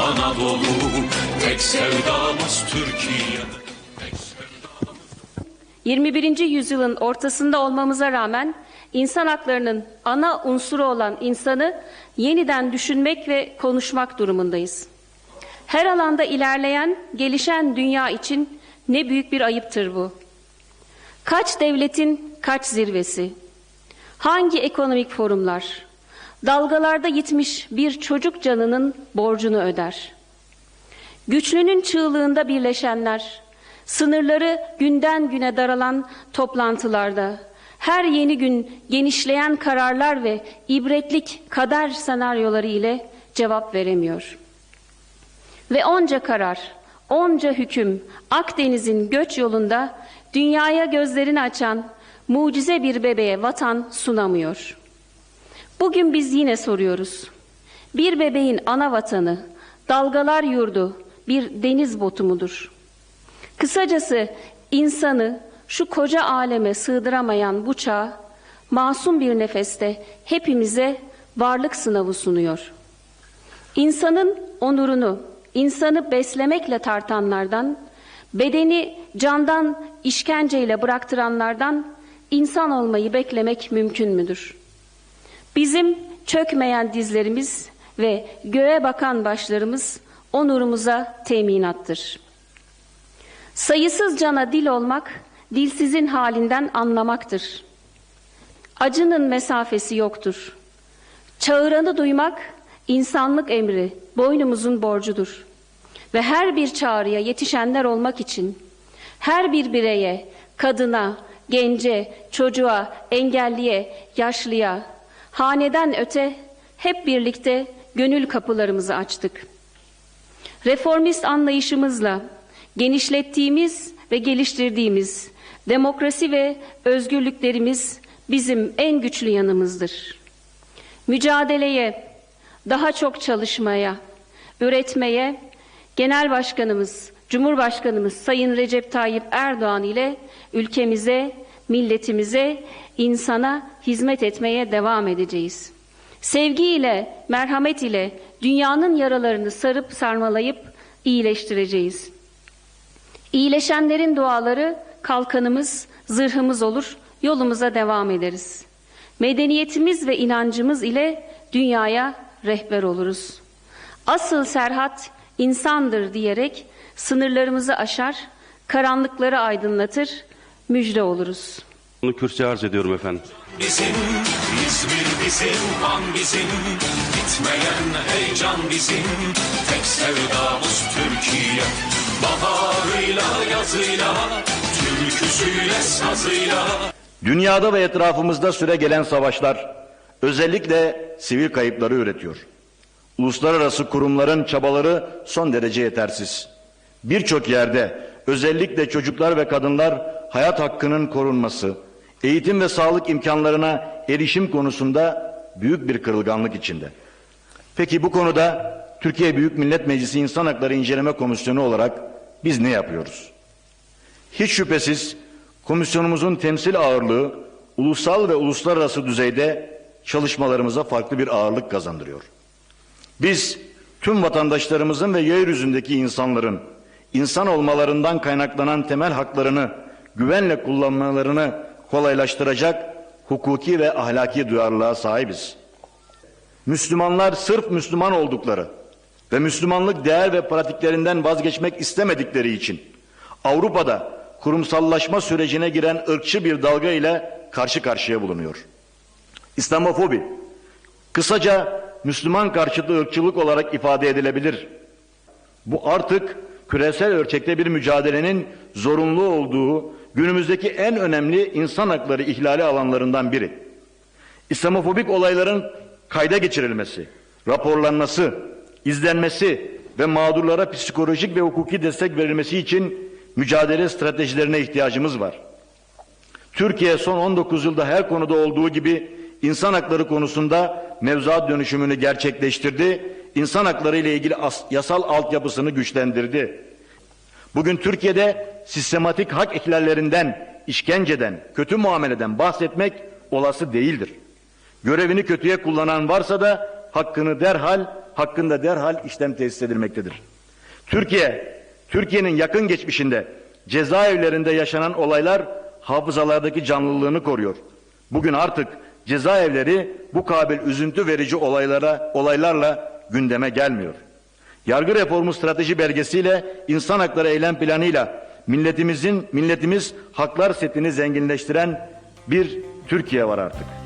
Anadolu Tek sevdamız Türkiye Tek sevdamız 21. yüzyılın ortasında olmamıza rağmen insan haklarının ana unsuru olan insanı yeniden düşünmek ve konuşmak durumundayız. Her alanda ilerleyen, gelişen dünya için ne büyük bir ayıptır bu. Kaç devletin kaç zirvesi? Hangi ekonomik forumlar? Dalgalarda yitmiş bir çocuk canının borcunu öder. Güçlünün çığlığında birleşenler, sınırları günden güne daralan toplantılarda, her yeni gün genişleyen kararlar ve ibretlik kader senaryoları ile cevap veremiyor. Ve onca karar, onca hüküm Akdeniz'in göç yolunda dünyaya gözlerini açan mucize bir bebeğe vatan sunamıyor. Bugün biz yine soruyoruz. Bir bebeğin ana vatanı, dalgalar yurdu, bir deniz botu mudur? Kısacası insanı şu koca aleme sığdıramayan bu çağ, masum bir nefeste hepimize varlık sınavı sunuyor. İnsanın onurunu, insanı beslemekle tartanlardan, bedeni candan işkenceyle bıraktıranlardan insan olmayı beklemek mümkün müdür? Bizim çökmeyen dizlerimiz ve göğe bakan başlarımız onurumuza teminattır. Sayısız cana dil olmak, dilsizin halinden anlamaktır. Acının mesafesi yoktur. Çağıranı duymak, insanlık emri, boynumuzun borcudur. Ve her bir çağrıya yetişenler olmak için, her bir bireye, kadına, gence, çocuğa, engelliye, yaşlıya, haneden öte hep birlikte gönül kapılarımızı açtık. Reformist anlayışımızla genişlettiğimiz ve geliştirdiğimiz demokrasi ve özgürlüklerimiz bizim en güçlü yanımızdır. Mücadeleye, daha çok çalışmaya, üretmeye Genel Başkanımız, Cumhurbaşkanımız Sayın Recep Tayyip Erdoğan ile ülkemize, milletimize, insana hizmet etmeye devam edeceğiz. Sevgiyle, merhamet ile dünyanın yaralarını sarıp sarmalayıp iyileştireceğiz. İyileşenlerin duaları kalkanımız, zırhımız olur, yolumuza devam ederiz. Medeniyetimiz ve inancımız ile dünyaya rehber oluruz. Asıl serhat insandır diyerek sınırlarımızı aşar, karanlıkları aydınlatır, müjde oluruz. Bunu kürsüye arz ediyorum efendim. bizim İzmir bizim kan bizim Bitmeyen heyecan bizim Tek sevdamız Türkiye Baharıyla yazıyla Türküsüyle sazıyla Dünyada ve etrafımızda süre gelen savaşlar özellikle sivil kayıpları üretiyor. Uluslararası kurumların çabaları son derece yetersiz. Birçok yerde özellikle çocuklar ve kadınlar hayat hakkının korunması, eğitim ve sağlık imkanlarına erişim konusunda büyük bir kırılganlık içinde. Peki bu konuda Türkiye Büyük Millet Meclisi İnsan Hakları İnceleme Komisyonu olarak biz ne yapıyoruz? Hiç şüphesiz komisyonumuzun temsil ağırlığı ulusal ve uluslararası düzeyde çalışmalarımıza farklı bir ağırlık kazandırıyor. Biz tüm vatandaşlarımızın ve yeryüzündeki insanların insan olmalarından kaynaklanan temel haklarını güvenle kullanmalarını kolaylaştıracak hukuki ve ahlaki duyarlılığa sahibiz. Müslümanlar sırf Müslüman oldukları ve Müslümanlık değer ve pratiklerinden vazgeçmek istemedikleri için Avrupa'da kurumsallaşma sürecine giren ırkçı bir dalga ile karşı karşıya bulunuyor. İslamofobi, kısaca Müslüman karşıtı ırkçılık olarak ifade edilebilir. Bu artık küresel ölçekte bir mücadelenin zorunlu olduğu günümüzdeki en önemli insan hakları ihlali alanlarından biri. İslamofobik olayların kayda geçirilmesi, raporlanması, izlenmesi ve mağdurlara psikolojik ve hukuki destek verilmesi için mücadele stratejilerine ihtiyacımız var. Türkiye son 19 yılda her konuda olduğu gibi insan hakları konusunda mevzuat dönüşümünü gerçekleştirdi. İnsan hakları ile ilgili as- yasal altyapısını güçlendirdi. Bugün Türkiye'de sistematik hak ihlallerinden, işkenceden, kötü muameleden bahsetmek olası değildir. Görevini kötüye kullanan varsa da hakkını derhal hakkında derhal işlem tesis edilmektedir. Türkiye, Türkiye'nin yakın geçmişinde cezaevlerinde yaşanan olaylar hafızalardaki canlılığını koruyor. Bugün artık cezaevleri bu kabil üzüntü verici olaylara, olaylarla gündeme gelmiyor. Yargı reformu strateji belgesiyle insan hakları eylem planıyla milletimizin milletimiz haklar setini zenginleştiren bir Türkiye var artık.